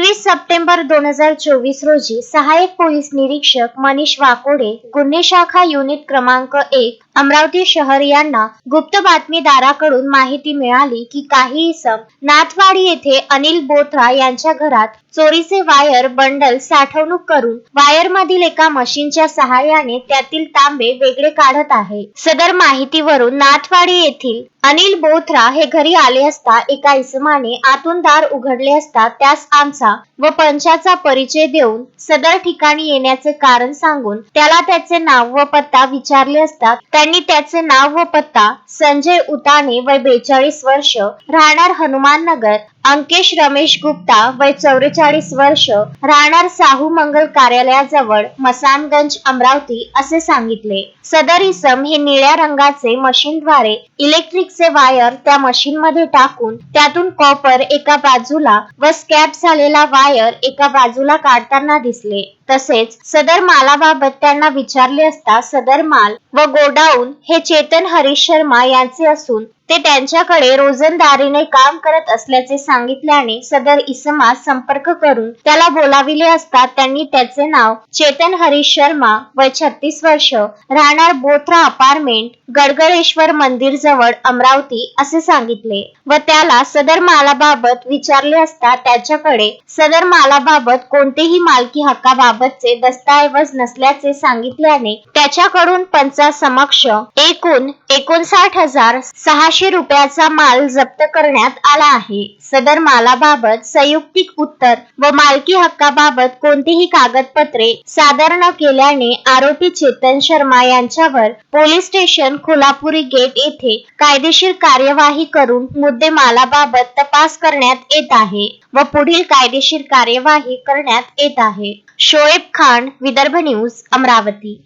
एकवीस सप्टेंबर दोन हजार चोवीस रोजी सहाय्यक पोलीस निरीक्षक मनीष वाकोडे गुन्हे शाखा युनिट क्रमांक एक अमरावती शहर यांना गुप्त बातमीदाराकडून माहिती मिळाली की काही इसम नाथवाडी येथे अनिल बोथरा यांच्या घरात चोरीचे वायर बंडल साठवणूक करून वायर मधील एका मशीनच्या सहाय्याने त्यातील तांबे वेगळे काढत आहे. सदर माहितीवरून नाथवाडी येथील अनिल बोथरा हे घरी आले असता एका इसमाने आतून दार उघडले असता त्यास आमचा व पंचाचा परिचय देऊन सदर ठिकाणी येण्याचे कारण सांगून त्याला त्याचे नाव व पत्ता विचारले असता त्यांनी त्याचे नाव व पत्ता संजय उताने वय बेचाळीस वर्ष राहणार हनुमान नगर अंकेश रमेश गुप्ता वय चौवेचाळीस वर्ष राहणार साहू मंगल कार्यालयाजवळ मसानगंज अमरावती असे सांगितले. सदर इसम हे निळ्या रंगाचे मशीनद्वारे इलेक्ट्रिकचे वायर त्या मशीनमध्ये टाकून त्यातून कॉपर एका बाजूला व स्कॅप झालेला वायर एका बाजूला काढताना दिसले. तसेच सदर मालाबाबत त्यांना विचारले असता सदर माल व गोडाऊन हे चेतन हरीश शर्मा यांचे असून ते त्यांच्याकडे रोजंदारीने काम करत असल्याचे सांगितल्याने सदर इसमास संपर्क करून त्याला बोलाविले असता त्यांनी त्याचे नाव चेतन हरीश शर्मा वय छत्तीस वर्ष राहणार बोथरा अपार्टमेंट गडगडेश्वर मंदिर जवळ अमरावती असे सांगितले. व त्याला सदर मालाबाबत विचारले असता त्याच्याकडे सदर मालाबाबत कोणतेही मालकी हक्काबाबतचे दस्तऐवज नसल्याचे सांगितल्याने त्याच्याकडून पंचासमक्ष एकूण एकोणसाठ हजार सहाशे रुपयाचा माल जप्त करण्यात आला आहे. सदर मालाबाबत संयुक्तिक उत्तर व मालकी हक्काबाबत कोणतीही कागदपत्रे सादर न केल्याने आरोपी चेतन शर्मा यांच्यावर पोलीस स्टेशन कोल्हापुरी गेट येथे कायदेशीर कार्यवाही करून मुद्देमालाबाबत तपास करण्यात येत आहे व पुढील कायदेशीर कार्यवाही करण्यात येत आहे. शोएब खान विदर्भ न्यूज अमरावती.